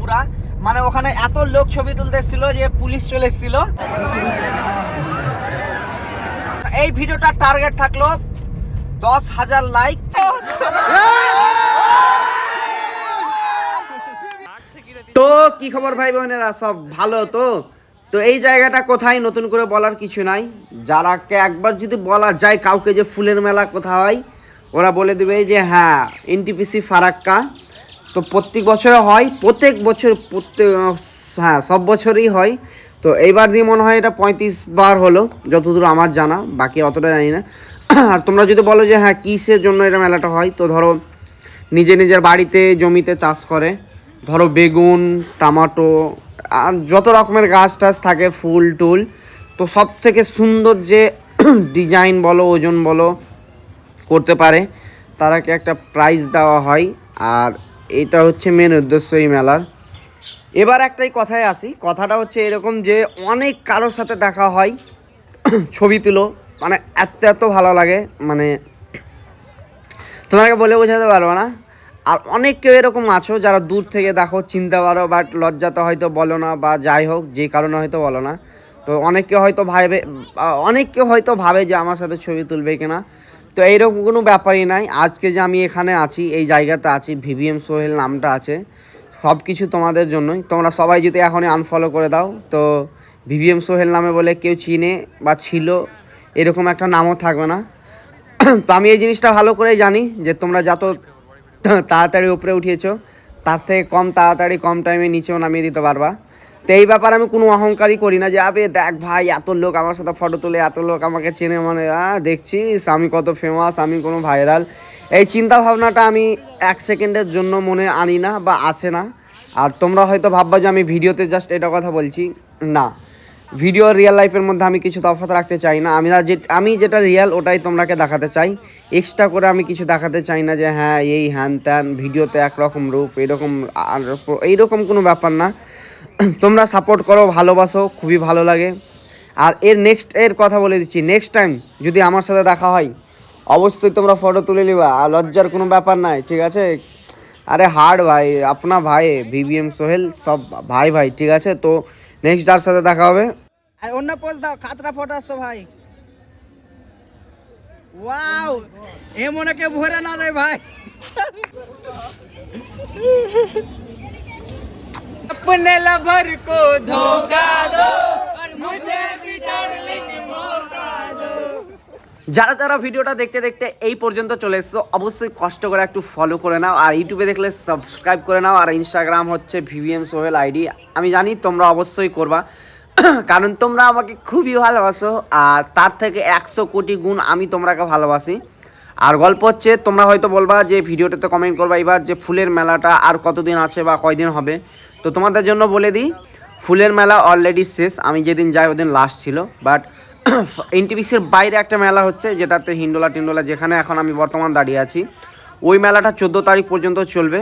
পুরা। মানে ওখানে এত লোক ছবি তুলতে এসেছিল যে পুলিশ চলে এসেছিল। এই ভিডিওটা টার্গেট থাকল দশ হাজার লাইক তো কি খবর ভাই বোনেরা? সব ভালো তো? তো এই জায়গাটা কোথায় নতুন করে বলার কিছু নাই। যারাকে একবার যদি বলা যায় কাউকে যে ফুলের মেলা কোথায় হয় ওরা বলে দেবে যে হ্যাঁ এনটিপিসি ফারাক্কা। তো প্রত্যেক বছরে হয়, প্রত্যেক বছর, প্রত্যেক হ্যাঁ সব বছরই হয়। তো এইবার দিয়ে মনে হয় এটা পঁয়ত্রিশ বার হলো, যতদূর আমার জানা, বাকি অতটা জানি না। আর তোমরা যদি বলো যে হ্যাঁ কিসের জন্য এটা মেলাটা হয়, তো ধরো নিজে নিজের বাড়িতে জমিতে চাষ করে। ধরো বেগুন, টমাটো, আর যত রকমের গাছ টাছ থাকে, ফুল, টুল। তো সব থেকে সুন্দর যে ডিজাইন বলো, ওজন বলো করতে পারে, তারাকে একটা প্রাইজ দেওয়া হয়। আর এটা হচ্ছে মেন উদ্দেশ্য এই মেলার। এবার একটাই কথায় আসি, কথাটা হচ্ছে এরকম যে অনেক কারোর সাথে দেখা হয়, ছবি তুলো মানে এত এত ভালো লাগে মানে তোমাকে বলে বোঝাতে পারব না। আর অনেক কেউ এরকম আছো যারা দূর থেকে দেখো, চিনতে পারো বাট লজ্জাতে হয়তো বলো না বা যাই হোক, যে কারণে হয়তো বলো না। তো অনেকে হয়তো ভাবে অনেকে হয়তো ভাবে যে আমার সাথে ছবি তুলবে কিনা। তো এইরকম কোনো ব্যাপারই নাই। আজকে যে আমি এখানে আছি, এই জায়গাতে আছি, ভিভিএম সোহেল নামটা আছে সব কিছু তোমাদের জন্যই। তোমরা সবাই যদি এখনই আনফলো করে দাও, তো ভিভিএম সোহেল নামে বলে কেউ চিনে বা ছিল, এরকম একটা নামও থাকবে না। তো আমি এই জিনিসটা ভালো করেই জানি যে তোমরা যত তাড়াতাড়ি উপরে উঠিয়েছো, তার থেকে কম তাড়াতাড়ি, কম টাইমে নিচেও নামিয়ে দিতে পারবা। তো এই ব্যাপারে আমি কোনো অহংকারই করি না যে, আবে, দেখ ভাই, এত লোক আমার সাথে ফটো তুলে, এত লোক আমাকে চেনে মানে দেখছিস, আমি কত ফেমাস আমি কোনো ভাইরাল এই চিন্তা ভাবনাটা আমি এক সেকেন্ডের জন্য মনে আনি না বা আসে না। আর তোমরা হয়তো ভাববা যে, আমি ভিডিওতে জাস্ট এটা কথা বলছি। না ভিডিও রিয়েল লাইফের মধ্যে আমি কিছু তফাৎ রাখতে চাই না। আমি যে, আমি যেটা রিয়েল ওটাই তোমরাকে দেখাতে চাই। এক্সট্রা করে আমি কিছু দেখাতে চাই না যে হ্যাঁ এই হ্যান ত্যান, ভিডিওতে একরকম রূপ, এরকম, আর এইরকম কোনো ব্যাপার না। তোমরা সাপোর্ট করো, ভালোবাসো, খুবই ভালো লাগে। আর এর নেক্সট এর কথা বলে দিচ্ছি নেক্সট টাইম যদি আমার সাথে দেখা হয়, অবশ্যই তোমরা ফটো তুলে নিবা, আর লজ্জার কোনো ব্যাপার নাই, ঠিক আছে? আরে হার্ড ভাই, আপনা ভাই ভিভিএম সোহেল, সব ভাই ভাই, ঠিক আছে? তো নেক্সট যার সাথে দেখা হবে। আর অন্য পোজ দাও, খাতরা ফটো আসছো ভাই। ওয়াও এ মনে কে ভরে না দেয় ভাই। अपने लवर को धोखा दो और मुझे भी डार्लिंग मौका दो যারা যারা ভিডিওটা দেখতে দেখতে এই পর্যন্ত চলে এসছো অবশ্যই কষ্ট করে একটু ফলো করে নাও আর ইউটিউবে দেখলে সাবস্ক্রাইব করে নাও আর ইনস্টাগ্রাম হচ্ছে ভিভিএম সোহেল আইডি আমি জানি তোমরা অবশ্যই করবা কারণ তোমরা আমাকে খুবই ভালোবাসো আর তার থেকে একশো কোটি গুণ আমি তোমরাকে ভালোবাসি আর গল্প হচ্ছে তোমরা হয়তো বলবা যে ভিডিওটাতে কমেন্ট করবা এবার যে ফুলের মেলাটা আর কতদিন আছে বা কয়দিন হবে তো তোমাদের জন্য বলে দিই, ফুলের মেলা অলরেডি শেষ। আমি যেদিন যাই ওদিন লাস্ট ছিল। বাট এনটিপিসির বাইরে একটা মেলা হচ্ছে, যেটাতে হিন্ডোলা টিন্ডোলা যেখানে এখন আমি বর্তমান দাঁড়িয়ে আছি। ওই মেলাটা চোদ্দ তারিখ পর্যন্ত চলবে।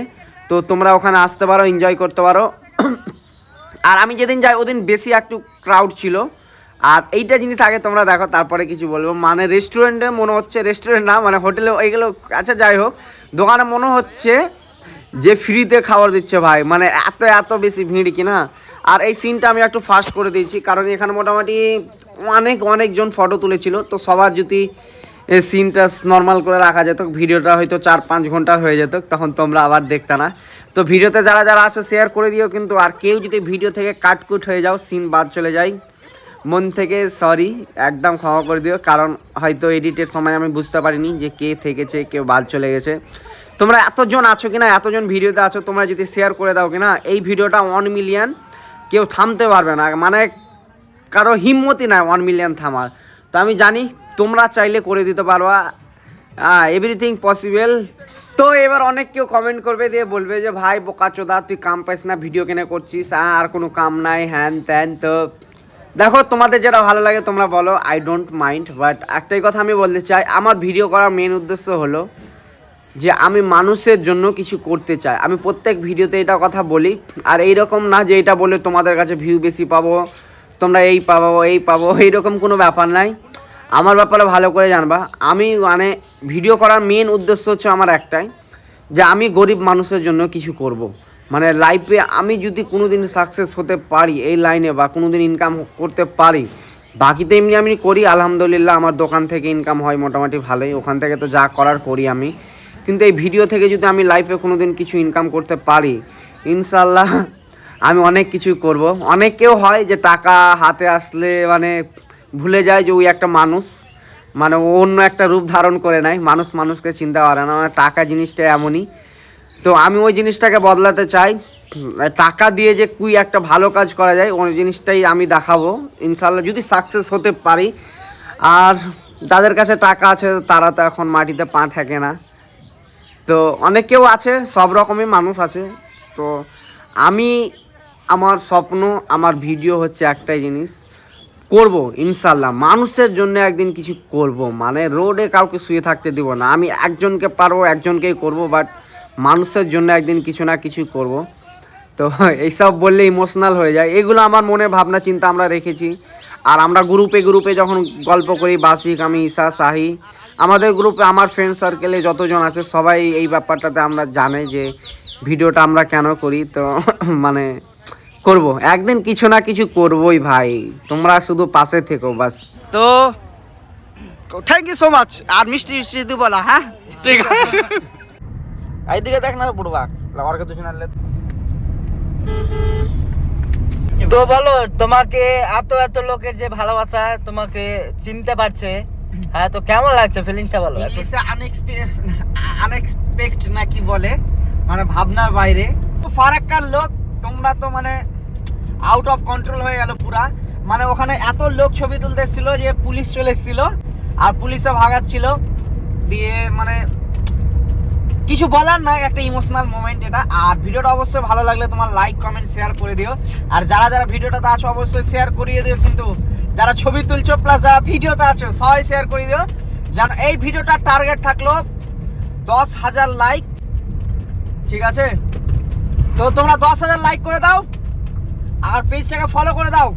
তো তোমরা ওখানে আসতে পারো এনজয় করতে পারো। আর আমি যেদিন যাই ওদিন বেশি একটু ক্রাউড ছিল। আর এইটা জিনিস আগে তোমরা দেখো, তারপরে কিছু বলব। মানে রেস্টুরেন্টে মনে হচ্ছে রেস্টুরেন্ট না মানে হোটেলে এইগুলো আচ্ছা যাই হোক। দোকানে মনে হচ্ছে যে ফ্রিতে খাবার দিচ্ছে ভাই মানে এত এত বেশি ভিড় কিনা আর এই সিনটা আমি একটু ফাস্ট করে দিয়েছি, কারণ এখানে মোটামুটি অনেক, অনেকজন ফটো তুলেছিল, তো সবার যদি সিনটা নর্মাল করে রাখা যেত, ভিডিওটা হয়তো চার, পাঁচ ঘণ্টা হয়ে যেত, তখন তোমরা আবার দেখতে না। তো ভিডিওতে যারা যারা আছো শেয়ার করে দিও কিন্তু, আর কেউ যদি ভিডিও থেকে কাটকুট হয়ে যাও সিন বাদ চলে যায়। মন থেকে সরি একদম ক্ষমা করে দিও, কারণ হয়তো এডিটের সময় আমি বুঝতে পারিনি যে কে থেকেছে, কেউ বাদ চলে গেছে। তোমরা এতজন আছো কিনা, এতজন ভিডিওতে আছো, তোমরা যদি শেয়ার করে দাও কিনা, এই ভিডিওটা ওয়ান মিলিয়ন কেউ থামতে পারবে না। মানে কারও হিম্মতি নাই ওয়ান মিলিয়ন থামার। তো আমি জানি তোমরা চাইলে করে দিতে পারবা এভরিথিং পসিবল তো এবার অনেক কেউ কমেন্ট করবে, দিয়ে বলবে যে, ভাই, বোকা চোদা, তুই কাম পাইস না ভিডিও কেনে করছিস? আর কোনো কাম নাই, হ্যান ত্যান, তো দেখো, তোমাদের যেটা ভালো লাগে তোমরা বলো আই ডোন্ট মাইন্ড বাট একটাই কথা আমি বলতে চাই, আমার ভিডিও করার মেন উদ্দেশ্য হলো যে আমি মানুষের জন্য কিছু করতে চাই। আমি প্রত্যেক ভিডিওতে এটা কথা বলি, আর এই রকম না যে এটা বলে তোমাদের কাছে ভিউ বেশি পাবো, তোমরা এই পাবো এই পাবো, এইরকম কোনো ব্যাপার নাই। আমার ব্যাপারে ভালো করে জানবা। আমি মানে ভিডিও করার মেন উদ্দেশ্য হচ্ছে আমার একটাই, যে আমি গরিব মানুষের জন্য কিছু করব। মানে লাইফে আমি যদি কোনো দিন সাকসেস হতে পারি এই লাইনে বা কোনো দিন ইনকাম করতে পারি বাকিতে এমনি আমি করি, আলহামদুলিল্লাহ আমার দোকান থেকে ইনকাম হয় মোটামুটি ভালোই। ওখান থেকে তো যা করার করি আমি। কিন্তু এই ভিডিও থেকে যদি আমি লাইফে কোনো দিন কিছু ইনকাম করতে পারি ইনশাল্লাহ আমি অনেক কিছু করব। অনেকেও হয় যে টাকা হাতে আসলে মানে ভুলে যায় যে ওই একটা মানুষ মানে অন্য একটা রূপ ধারণ করে নেয়। মানুষ মানুষকে চিন্তা করে না মানে টাকা জিনিসটা এমনই। তো আমি ওই জিনিসটাকে বদলাতে চাই। টাকা দিয়ে যে কুই একটা ভালো কাজ করা যায়, ওই জিনিসটাই আমি দেখাবো। ইনশাল্লাহ যদি সাকসেস হতে পারি, আর যাদের কাছে টাকা আছে তারা তো এখন মাটিতে পা থাকে না। তো অনেকেও আছে, সব রকমই মানুষ আছে। তো আমি আমার স্বপ্ন, আমার ভিডিও হচ্ছে একটাই জিনিস, করব ইনশাল্লাহ মানুষের জন্য একদিন কিছু করব মানে রোডে কাউকে শুয়ে থাকতে দিব না। আমি একজনকে পারব, একজনকেই করব বাট মানুষের জন্য একদিন কিছু না কিছু করব। তো এইসব বললে ইমোশনাল হয়ে যায়। এগুলো আমার মনে ভাবনা, চিন্তা আমরা রেখেছি। আর আমরা গ্রুপে গ্রুপে যখন গল্প করি, বাসিক আমি, ঈশা সাহি আমাদের গ্রুপে আমার ফ্রেন্ড সার্কেলে যতজন আছে সবাই এই ব্যাপারটাতে আমরা জানে যে ভিডিওটা আমরা কেন করি তো মানে করব। একদিন কিছু না কিছু করবই ভাই। তোমরা শুধু পাশে থেকো বাস। তো থ্যাংক ইউ সো মাচ আর মিষ্টি মিষ্টি দিব না হ্যাঁ? ঠিক আছে। এইদিকে দেখ না বুড়বা লাগার কিছু না তো বলো তোমাকে এত এত লোকের যে ভালোবাসা তোমাকে চিনতে পারছে হ্যাঁ তো কেমন লাগছে? ফিলিংসটা বলো ইংলিশে আনএক্সপেক্ট না কি বলে? মানে ভাবনার বাইরে। তো ফারাক্কার লোক তোমরা তো মানে আউট অফ কন্ট্রোল হয়ে গেল পুরা। মানে ওখানে এত লোক ছবি তুলতে এসেছিল যে পুলিশ চলে এসেছিল আর পুলিশে ভাগাচ্ছিল। দিয়ে মানে কিছু বলার নাই একটা ইমোশনাল মোমেন্ট এটা। আর ভিডিওটা অবশ্যই ভালো লাগলে তোমার লাইক কমেন্ট শেয়ার করে দিও। আর যারা যারা ভিডিওটাতে আছো অবশ্যই শেয়ার করিয়ে দিও কিন্তু। যারা ছবি তুলছো প্লাস যারা ভিডিওতে আছো, সবাই শেয়ার করে দিও। যেন এই ভিডিওটার টার্গেট থাকল দশ হাজার লাইক ঠিক আছে? তো তোমরা দশ হাজার লাইক করে দাও, আর পেজটাকে ফলো করে দাও।